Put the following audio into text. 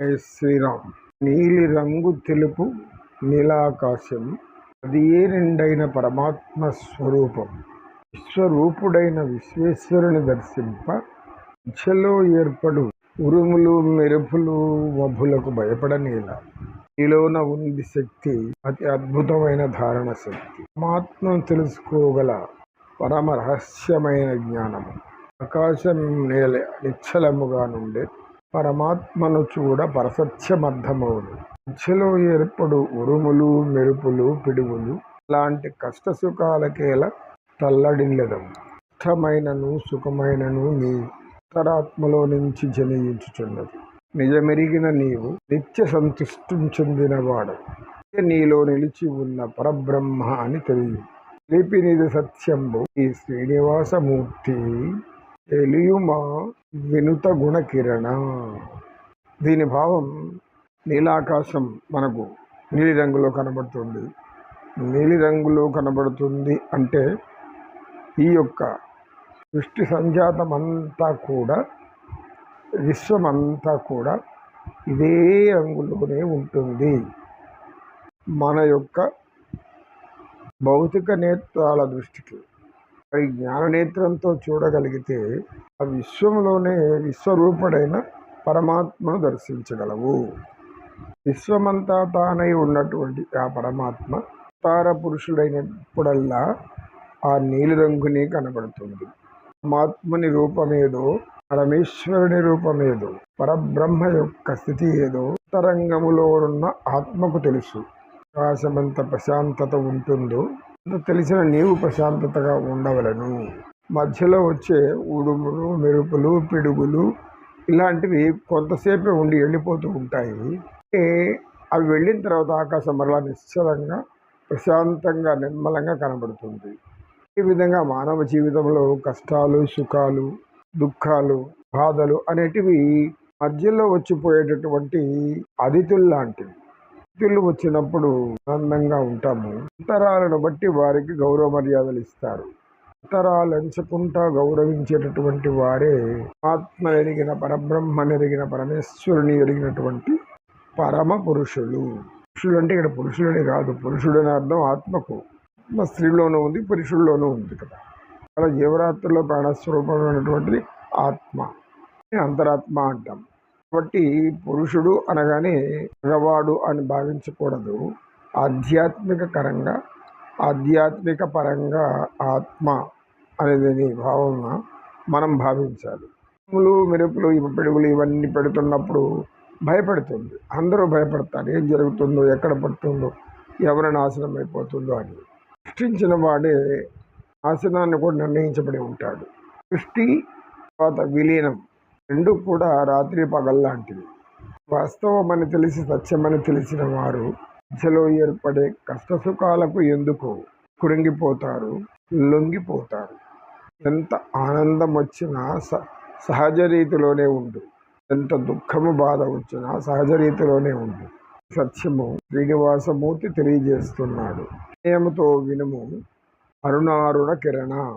జై శ్రీరామ్. నీలి రంగు తెలుపు నీలాకాశం. అది ఏ రెండైన పరమాత్మ స్వరూపం? విశ్వరూపుడైన విశ్వేశ్వరుని దర్శింప మధ్యలో ఏర్పడు ఉరుములు మెరుపులు వభులకు భయపడనేలా. నీలోన ఉంది శక్తి అతి అద్భుతమైన ధారణ శక్తి. పరమాత్మను తెలుసుకోగల పరమ రహస్యమైన జ్ఞానము. ఆకాశం నేల నిశ్చలముగా నుండే పరమాత్మను చూడ పరసత్యమర్థమవును. మధ్యలో ఏర్పడు ఉరుములు మెరుపులు పిడుగులు లాంటి కష్ట సుఖాలకేల తల్లడిల్లదము. కష్టమైనను సుఖమైనను నీ అంతరాత్మలో నుంచి జనయించుచున్నది నిజమెరిగిన నీవు నిత్య సంతుష్టం చెందినవాడు నీలో నిలిచి ఉన్న పరబ్రహ్మ అని తెలియదు. లిపినిది సత్యంబు ఈ శ్రీనివాసమూర్తి తెలియుమా? వినుత గుణ కిరణ దీని భావం నీలాకాశం మనకు నీలిరంగులో కనబడుతుంది. నీలిరంగులో కనబడుతుంది అంటే ఈ యొక్క సృష్టి సంజాతమంతా కూడా విశ్వమంతా కూడా ఇదే రంగులోనే ఉంటుంది. మన యొక్క భౌతిక నేత్రాల దృష్టికి మరి జ్ఞాననేత్రంతో చూడగలిగితే ఆ విశ్వంలోనే విశ్వరూపుడైన పరమాత్మను దర్శించగలవు. విశ్వమంతా తానై ఉన్నటువంటి ఆ పరమాత్మ తార పురుషుడైనప్పుడల్లా ఆ నీలిరంగుని కనబడుతుంది. పరమాత్మని రూపమేదో పరమేశ్వరుని రూపమేదో పరబ్రహ్మ యొక్క స్థితి ఏదో తరంగములో ఉన్న ఆత్మకు తెలుసు. ఆకాశమంత ప్రశాంతత ఉంటుందో తెలిసిన నీవు ప్రశాంతతగా ఉండవలను. మధ్యలో వచ్చే ఉడుములు మెరుపులు పిడుగులు ఇలాంటివి కొంతసేపే ఉండి వెళ్ళిపోతూ ఉంటాయి. అవి వెళ్ళిన తర్వాత ఆకాశం మరలా నిశ్చలంగా ప్రశాంతంగా నిర్మలంగా కనబడుతుంది. ఈ విధంగా మానవ జీవితంలో కష్టాలు సుఖాలు దుఃఖాలు బాధలు అనేటివి మధ్యలో వచ్చిపోయేటటువంటి అతిథులు లాంటివి అతిథులు వచ్చినప్పుడు ఆనందంగా ఉంటాము. అంతరాలను బట్టి వారికి గౌరవ మర్యాదలు ఇస్తారు. అంతరాలు ఎంచకుండా గౌరవించేటటువంటి వారే ఆత్మ ఎరిగిన పరబ్రహ్మను ఎరిగిన పరమేశ్వరుని ఎరిగినటువంటి పరమ పురుషులు. పురుషులు అంటే ఇక్కడ పురుషులని కాదు. పురుషుడు అని అర్థం ఆత్మకు. ఆత్మ స్త్రీలోనూ ఉంది పురుషుల్లోనూ ఉంది కదా. అలా జీవరాత్రిలో ప్రాణస్వరూపమైనటువంటిది ఆత్మ. అంతరాత్మ అంటాం. కాబట్టి పురుషుడు అనగానే మగవాడు అని భావించకూడదు. ఆధ్యాత్మిక కరంగా ఆధ్యాత్మిక పరంగా ఆత్మ అనేది భావన మనం భావించాలి. ములు మెరుపులు పిడుగులు ఇవన్నీ పెడుతున్నప్పుడు భయపడుతుంది. అందరూ భయపడతారు. ఏం జరుగుతుందో ఎక్కడ పడుతుందో ఎవరి నాశనం అయిపోతుందో అని. సృష్టించిన వాడే నాశనాన్ని కూడా నిర్ణయించబడి ఉంటాడు. సృష్టి తర్వాత విలీనం. రెండు కూడా రాత్రి పగల్లాంటివి. వాస్తవమని తెలిసి సత్యమని తెలిసిన వారు మధ్యలో ఏర్పడే కష్టసుఖాలకు ఎందుకు కురింగిపోతారు లొంగిపోతారు. ఎంత ఆనందం వచ్చినా స సహజ రీతిలోనే ఉండు. ఎంత దుఃఖము బాధ వచ్చినా సహజ రీతిలోనే ఉండు. సత్యము శ్రీనివాసమూర్తి తెలియజేస్తున్నాడు. వినయముతో వినుము. అరుణారుణ కిరణ